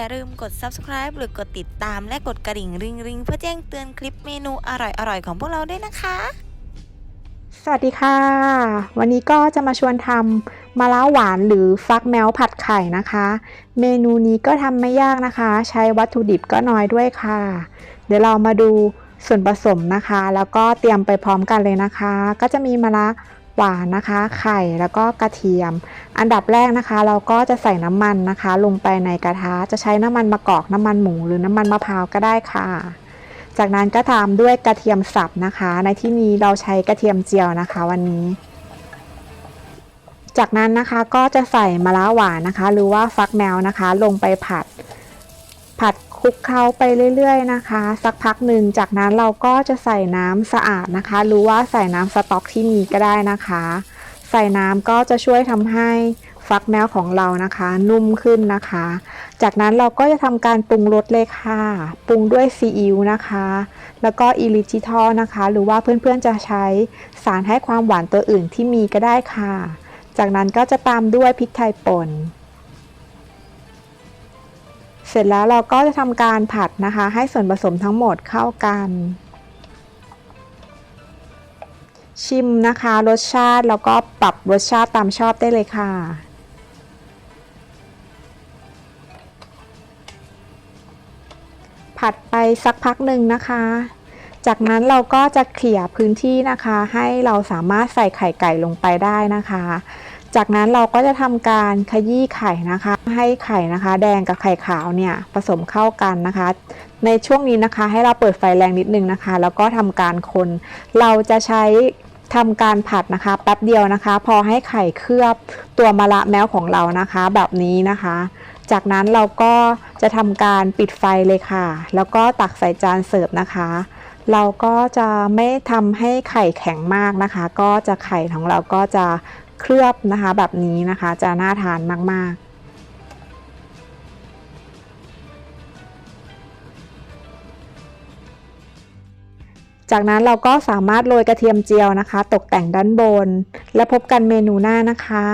อย่าลืมกด subscribe หรือกดติดตามและกดกระดิ่งริงริงๆเพื่อแจ้งเตือนคลิปเมนูอร่อยๆ ของพวกเราด้วยนะคะ สวัสดีค่ะ วันนี้ก็จะมาชวนทำมะระหวานหรือฟักแมวผัดไข่นะคะ เมนูนี้ก็ทำไม่ยากนะคะ ใช้วัตถุดิบก็น้อยด้วยค่ะ เดี๋ยวเรามาดูส่วนผสมนะคะ แล้วก็เตรียมไปพร้อมกันเลยนะคะ ก็จะมีมะระ หวานนะคะ ไข่แล้วก็กระเทียม อันดับแรกนะคะ เราก็จะใส่น้ำมันนะคะ ลงไปในกระทะจะใช้น้ำมันมะกอกน้ำมันหมูหรือน้ำมันมะพร้าวก็ได้ค่ะ จากนั้นก็ตามด้วยกระเทียมสับนะคะ ในที่นี้เราใช้กระเทียมเจียวนะคะ วันนี้ จากนั้นนะคะก็จะใส่มะระหวานนะคะ หรือว่าฟักแมวนะคะ ลงไปผัดผัด คลุกเคล้าไปเรื่อยๆนะคะ สักพักหนึ่งจากนั้นเราก็จะใส่น้ำสะอาดนะคะหรือว่าใส่น้ำสต๊อกที่มีก็ได้นะคะ ใส่น้ำก็จะช่วยทำให้ฟักแมวของเรานะคะ นุ่มขึ้นนะคะ จากนั้นเราก็จะทำการปรุงรสเลยค่ะปรุงด้วยซีอิ๊วนะคะ แล้วก็อิลิจิทอลนะคะ หรือว่าเพื่อนๆจะใช้สารให้ความหวานตัวอื่นที่มีก็ได้ค่ะ จากนั้นก็จะตามด้วยพริกไทยป่น เสร็จแล้วเราก็จะทำการผัดนะคะ ให้ส่วนผสมทั้งหมดเข้ากัน ชิมนะคะรสชาติแล้วก็ปรับรสชาติตามชอบได้เลยค่ะผัดไปสักพักหนึ่งนะคะ จากนั้นเราก็จะเขี่ยพื้นที่นะคะ ให้เราสามารถใส่ไข่ไก่ลงไปได้นะคะ จากนั้นเราก็จะทำการขยี้ไข่นะคะ ให้ไข่นะคะ แดงกับไข่ขาวเนี่ยผสมเข้ากันนะคะ ในช่วงนี้นะคะ ให้เราเปิดไฟแรงนิดนึงนะคะ แล้วก็ทำการคน เราจะใช้ทำการผัดนะคะแป๊บเดียวนะคะ พอให้ไข่เคลือบตัวมะระแมวของเรานะคะ แบบนี้นะคะ จากนั้นเราก็จะทำการปิดไฟเลยค่ะ แล้วก็ตักใส่จานเสิร์ฟนะคะ เราก็จะไม่ทำให้ไข่แข็งมากนะคะ ก็จะไข่ของเราก็จะ เคลือบนะคะ แบบนี้นะคะจะน่าทานมาก ๆจากนั้นเราก็สามารถโรยกระเทียมเจียวนะคะ ตกแต่งด้านบน และพบกันเมนูหน้านะคะ